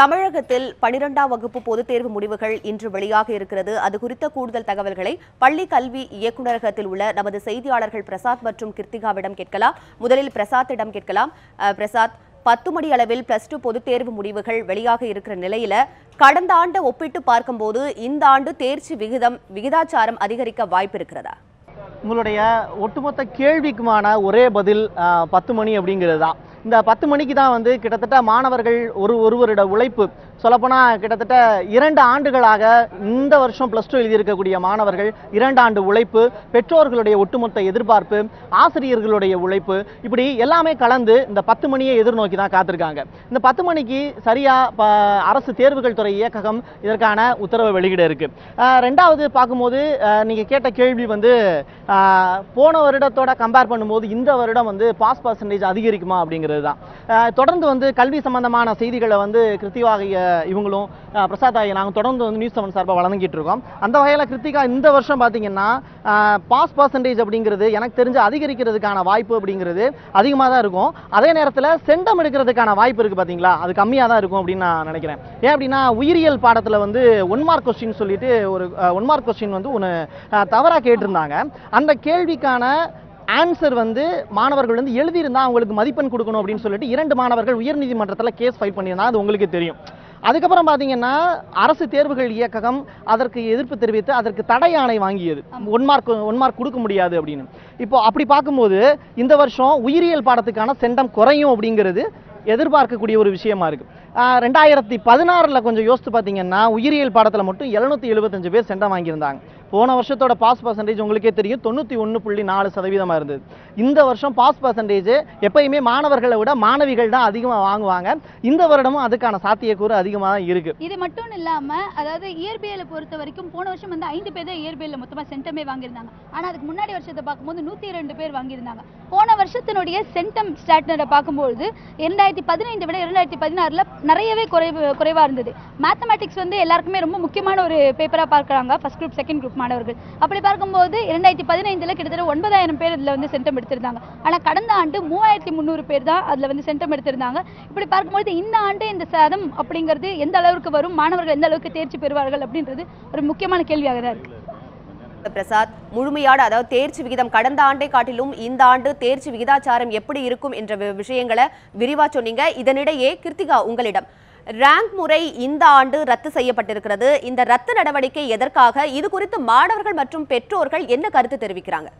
தமிழகத்தில் பனிரெண்டாம் வகுப்பு பொதுத் தேர்வு முடிவுகள் இன்று வெளியாக இருக்கிறது. அது குறித்த கூடுதல் தகவல்களை பள்ளி கல்வி இயக்குநரகத்தில் உள்ள நமது செய்தியாளர்கள் பிரசாத் மற்றும் கிருத்திகாவிடம் கேட்கலாம். முதலில் பிரசாத்திடம் கேட்கலாம். பிரசாத் பத்து மணி அளவில் பிளஸ் டூ பொதுத் தேர்வு முடிவுகள் வெளியாக இருக்கிற நிலையில கடந்த ஆண்டை ஒப்பிட்டு பார்க்கும்போது இந்த ஆண்டு தேர்ச்சி விகிதம் விகிதாச்சாரம் அதிகரிக்க வாய்ப்பு இருக்கிறதா? உங்களுடைய ஒட்டுமொத்த கேள்விக்குமான ஒரே பதில் பத்து மணி அப்படிங்கிறது தான். இந்த பத்து மணிக்கு தான் வந்து கிட்டத்தட்ட மாணவர்கள் ஒரு ஒருவரோட உழைப்பு சொல்லப்போனால் கிட்டத்தட்ட இரண்டு ஆண்டுகளாக இந்த வருஷம் ப்ளஸ் டூ எழுதியிருக்கக்கூடிய மாணவர்கள் இரண்டு ஆண்டு உழைப்பு பெற்றோர்களுடைய ஒட்டுமொத்த எதிர்பார்ப்பு ஆசிரியர்களுடைய உழைப்பு இப்படி எல்லாமே கலந்து இந்த பத்து மணியை எதிர்நோக்கி தான் காத்திருக்காங்க. இந்த பத்து மணிக்கு சரியாக ப அரசு தேர்வுகள் துறை இயக்ககம் இதற்கான உத்தரவை வெளியிட இருக்கு. ரெண்டாவது பார்க்கும்போது நீங்கள் கேட்ட கேள்வி வந்து போன வருடத்தோட கம்பேர் பண்ணும்போது இந்த வருடம் வந்து பாஸ் பர்சன்டேஜ் அதிகரிக்குமா அப்படிங்கிறது தான். தொடர்ந்து வந்து கல்வி சம்பந்தமான செய்திகளை வந்து கிருத்திவாகிய இவங்களும் பிரசாத் ஆகிய நாங்கள் தொடர்ந்து வந்து நியூஸ் செவன் சார்பாக வழங்கிட்டு இருக்கோம். அந்த வகையில் கிருத்திகா இந்த வருஷம் பார்த்தீங்கன்னா பாஸ் பர்சன்டேஜ் அப்படிங்கிறது எனக்கு தெரிஞ்சு அதிகரிக்கிறதுக்கான வாய்ப்பு அப்படிங்கிறது அதிகமாக தான் இருக்கும். அதே நேரத்தில் செண்டம் எடுக்கிறதுக்கான வாய்ப்பு இருக்குது பார்த்தீங்களா அது கம்மியாக தான் இருக்கும் அப்படின்னு நான் நினைக்கிறேன். ஏன் அப்படின்னா உயிரியல் பாடத்தில் வந்து ஒன் மார்க் கொஸ்டின் சொல்லிட்டு ஒரு ஒன் மார்க் கொஸ்டின் வந்து ஒன்று தவறாக கேட்டிருந்தாங்க. அந்த கேள்விக்கான ஆன்சர் வந்து மாணவர்கள் வந்து எழுதியிருந்தா அவங்களுக்கு மதிப்பெண் கொடுக்கணும் அப்படின்னு சொல்லிட்டு இரண்டு மாணவர்கள் உயர்நீதிமன்றத்தில் கேஸ் ஃபைல் பண்ணியிருந்தாங்க அது உங்களுக்கு தெரியும். அதுக்கப்புறம் பார்த்தீங்கன்னா அரசு தேர்வுகள் இயக்ககம் அதற்கு எதிர்ப்பு தெரிவித்து அதற்கு தடை ஆணை வாங்கியது. ஒன் மார்க் ஒன் மார்க் கொடுக்க முடியாது அப்படின்னு. இப்போ அப்படி பார்க்கும்போது இந்த வருஷம் உயிரியல் பாடத்துக்கான செண்டம் குறையும் அப்படிங்கிறது எதிர்பார்க்கக்கூடிய ஒரு விஷயமா இருக்கு. ரெண்டாயிரத்தி பதினாறில் கொஞ்சம் யோசித்து பார்த்தீங்கன்னா உயிரியல் பாடத்தில் மட்டும் எழுநூத்தி எழுபத்தஞ்சு பேர் செண்டம் வாங்கியிருந்தாங்க. போன வருஷத்தோட பாஸ் பர்சன்டேஜ் உங்களுக்கே தெரியும் தொண்ணூற்றி ஒன்று புள்ளி நாலு சதவீதமாக இருந்தது. இந்த வருஷம் பாஸ் பர்சன்டேஜ் எப்பயுமே மாணவர்களை விட மாணவிகள் தான் அதிகமாக வாங்குவாங்க. இந்த வருடமும் அதுக்கான சாத்தியக்கூறு அதிகமாக தான் இருக்கு. இது மட்டும் இல்லாமல் அதாவது இயற்பியலை பொறுத்த வரைக்கும் போன வருஷம் வந்து ஐந்து பேர் தான் இயற்பியலில் மொத்தமாக சென்டமே வாங்கியிருந்தாங்க. ஆனால் அதுக்கு முன்னாடி வருஷத்தை பார்க்கும்போது நூற்றி ரெண்டு பேர் வாங்கியிருந்தாங்க. போன வருஷத்தினுடைய சென்டம் ஸ்டாட்னரை பார்க்கும்போது இரண்டாயிரத்தி பதினைந்து விட இரண்டாயிரத்தி பதினாறில் நிறையவே குறைவு குறைவாக இருந்தது. மேத்தமேட்டிக்ஸ் வந்து எல்லாருக்குமே ரொம்ப முக்கியமான ஒரு பேப்பராக பார்க்கறாங்க. ஃபஸ்ட் குரூப் செகண்ட் குரூப் மாணவர்கள். அப்படி பார்க்கும்போது இரண்டாயிரத்தி பதினைந்தில் கிட்டத்தட்ட ஒன்பதாயிரம் பேர் இதில் வந்து சென்டம் எடுத்திருந்தாங்க. ஆனால் கடந்த ஆண்டு மூவாயிரத்தி முந்நூறு பேர் தான் அதில் வந்து சென்டம் எடுத்திருந்தாங்க. இப்படி பார்க்கும்போது இந்த ஆண்டு இந்த சதம் அப்படிங்கிறது எந்த அளவுக்கு வரும்? மாணவர்கள் எந்த அளவுக்கு தேர்ச்சி பெறுவார்கள் அப்படின்றது ஒரு முக்கியமான கேள்வியாக தான் இருக்குது பிரசாத் முழுமையான அதாவது தேர்ச்சி விகிதம் கடந்த ஆண்டை காட்டிலும் இந்த ஆண்டு தேர்ச்சி விகிதாச்சாரம் எப்படி இருக்கும் என்ற விஷயங்களை விரிவா சொன்னீங்க. இதனிடையே கிருத்திகா உங்களிடம். ரேங்க் முறை இந்த ஆண்டு ரத்து செய்யப்பட்டிருக்கிறது. இந்த ரத்து நடவடிக்கை எதற்காக? இது குறித்து மாணவர்கள் மற்றும் பெற்றோர்கள் என்ன கருத்து தெரிவிக்கிறாங்க?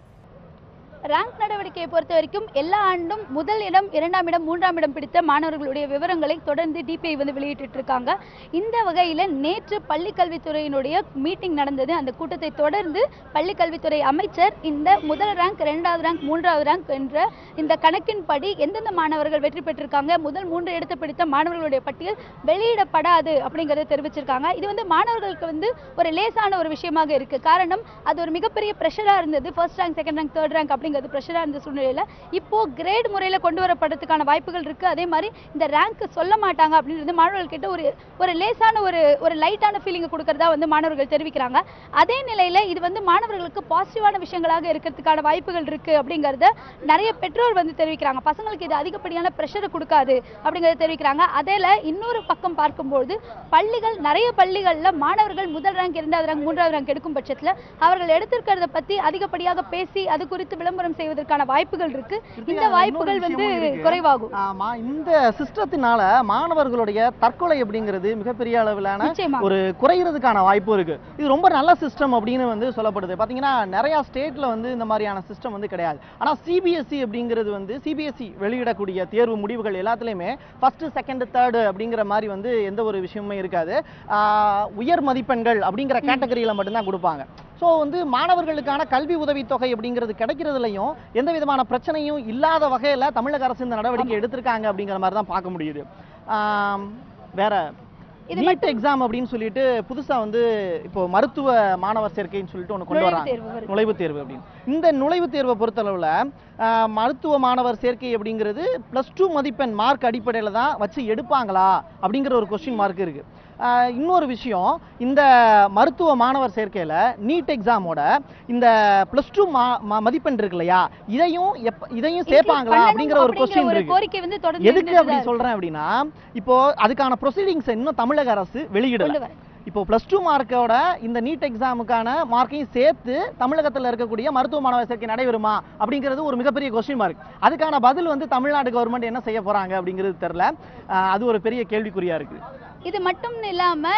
ரேங்க் நடவடிக்கையை பொறுத்த வரைக்கும் எல்லா ஆண்டும் முதல் இடம் இரண்டாம் இடம் மூன்றாம் இடம் பிடித்த மாணவர்களுடைய விவரங்களை தொடர்ந்து டிபிஐ வந்து வெளியிட்டு இருக்காங்க. இந்த வகையில் நேற்று பள்ளி கல்வித்துறையினுடைய மீட்டிங் நடந்தது. அந்த கூட்டத்தை தொடர்ந்து பள்ளி கல்வித்துறை அமைச்சர் இந்த முதல் ரேங்க் இரண்டாவது ரேங்க் மூன்றாவது ரேங்க் என்ற இந்த கணக்கின்படி எந்தெந்த மாணவர்கள் வெற்றி பெற்றிருக்காங்க முதல் மூன்று இடத்தை பிடித்த மாணவர்களுடைய பட்டியல் வெளியிடப்படாது அப்படிங்கிறத தெரிவிச்சிருக்காங்க. இது வந்து மாணவர்களுக்கு வந்து ஒரு லேசான ஒரு விஷயமாக இருக்கு. காரணம் அது ஒரு மிகப்பெரிய பிரஷராக இருந்தது. First rank second rank third rank அப்படி அப்படிங்கிறது ப்ரெஷராக இருந்த சூழ்நிலையில இப்போ கிரேட் முறையில் கொண்டு வரப்படுறதுக்கான வாய்ப்புகள் இருக்கு. அதே மாதிரி இந்த ரேங்க் சொல்ல மாட்டாங்க அப்படின்றது மாணவர்கள் கிட்ட ஒரு ஒரு லேசான ஒரு ஒரு லைட்டான ஃபீலிங் கொடுக்கறதா வந்து மாணவர்கள் தெரிவிக்கிறாங்க. அதே நிலையில இது வந்து மாணவர்களுக்கு பாசிட்டிவான விஷயங்களாக இருக்கிறதுக்கான வாய்ப்புகள் இருக்கு அப்படிங்கிறத நிறைய பெற்றோர் வந்து தெரிவிக்கிறாங்க. பசங்களுக்கு இது அதிகப்படியான ப்ரெஷரை கொடுக்காது அப்படிங்கறத தெரிவிக்கிறாங்க. அதேல இன்னொரு பக்கம் பார்க்கும்போது பள்ளிகள் நிறைய பள்ளிகள்ல மாணவர்கள் முதல் ரேங்க் இரண்டாவது ரேங்க் மூன்றாவது ரேங்க் எடுக்கும் பட்சத்துல அவர்கள் எடுத்திருக்கிறத பத்தி அதிகப்படியாக பேசி அது குறித்து விளம்பரம் செய்வதற்கான வாய்ப்புகள் இருக்கு. இந்த வாய்ப்புகள் வந்து குறைவாகும். ஆமா இந்த சிஸ்டத்தினால மாணவர்களுடைய தற்கொலை அப்படிங்கிறது மிகப்பெரிய அளவிலான ஒரு குறையிறதுக்கான வாய்ப்பு இருக்கு. இது ரொம்ப நல்ல சிஸ்டம் அப்படின்னு வந்து சொல்லப்படுது. பாத்தீங்கன்னா நிறைய ஸ்டேட்ல வந்து இந்த மாதிரியான சிஸ்டம் வந்து கிடையாது. ஆனா சிபிஎஸ்சி அப்படிங்கிறது வந்து சிபிஎஸ்சி வெளியிடக்கூடிய தேர்வு முடிவுகள் எல்லாத்துலயுமே ஃபர்ஸ்ட் செகண்ட் தேர்டு அப்படிங்கிற மாதிரி வந்து எந்த ஒரு விஷயமுமே இருக்காது. உயர் மதிப்பெண்கள் அப்படிங்கிற கேட்டகரியில மட்டும்தான் கொடுப்பாங்க. ஸோ வந்து மாணவர்களுக்கான கல்வி உதவித்தொகை அப்படிங்கிறது கிடைக்கிறதுலையும் எந்த விதமான பிரச்சனையும் இல்லாத வகையில் தமிழக அரசு இந்த நடவடிக்கை எடுத்திருக்காங்க அப்படிங்கிற மாதிரி தான் பார்க்க முடியுது. வேற நீட் எக்ஸாம் அப்படின்னு சொல்லிட்டு புதுசா வந்து இப்போ மருத்துவ மாணவர் சேர்க்கைன்னு சொல்லிட்டு ஒன்று கொண்டு வராங்க. நுழைவுத் தேர்வு அப்படின்னு. இந்த நுழைவுத் தேர்வை பொறுத்தளவில் மருத்துவ மாணவர் சேர்க்கை அப்படிங்கிறது ப்ளஸ் டூ மதிப்பெண் மார்க் அடிப்படையில் தான் வச்சு எடுப்பாங்களா அப்படிங்கிற ஒரு கொஸ்டின் மார்க் இருக்கு. ஆஹ் இன்னொரு விஷயம் இந்த மருத்துவ மாணவர் சேர்க்கையில நீட் எக்ஸாமோட இந்த பிளஸ் டூ மதிப்பெண் இருக்கு இல்லையா இதையும் இதையும் சேர்ப்பாங்களா அப்படிங்கிற ஒரு கொஸ்டின் இருக்கு. எதுக்கு அப்படி சொல்றேன் அப்படின்னா இப்போ அதுக்கான ப்ரொசீடிங்ஸ் இன்னும் தமிழக அரசு வெளியிடல. இப்போ ப்ளஸ் டூ மார்க்கோட இந்த நீட் எக்ஸாமுக்கான மார்க்கையும் சேர்த்து தமிழகத்தில் இருக்கக்கூடிய மருத்துவ மாணவர் சேர்க்கை நடைபெறுமா? அப்படிங்கிறது ஒரு மிகப்பெரிய கொஸ்டின் மார்க் அதுக்கான பதில் வந்து தமிழ்நாடு கவர்மெண்ட் என்ன செய்ய போறாங்க அப்படிங்கிறது தெரியல. ஆஹ் அது ஒரு பெரிய கேள்விக்குறியா இருக்கு. இது மட்டும் இல்லாம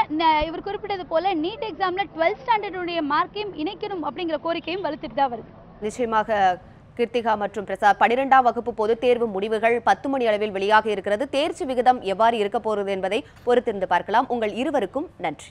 இவர் குறிப்பிட்டது போல நீட் எக்ஸாம்ல டுவெல்த் ஸ்டாண்டர்டுடைய மார்க்கையும் இணைக்கணும் அப்படிங்கிற கோரிக்கையும் வலுத்துட்டு தான் வருது. நிச்சயமாக கீர்த்திகா மற்றும் பிரசாத் பனிரெண்டாம் வகுப்பு பொதுத் தேர்வு முடிவுகள் பத்து மணி அளவில் வெளியாக இருக்கிறது. தேர்ச்சி விகிதம் எவ்வாறு இருக்க போகிறது என்பதை பொறுத்திருந்து பார்க்கலாம். உங்கள் இருவருக்கும் நன்றி.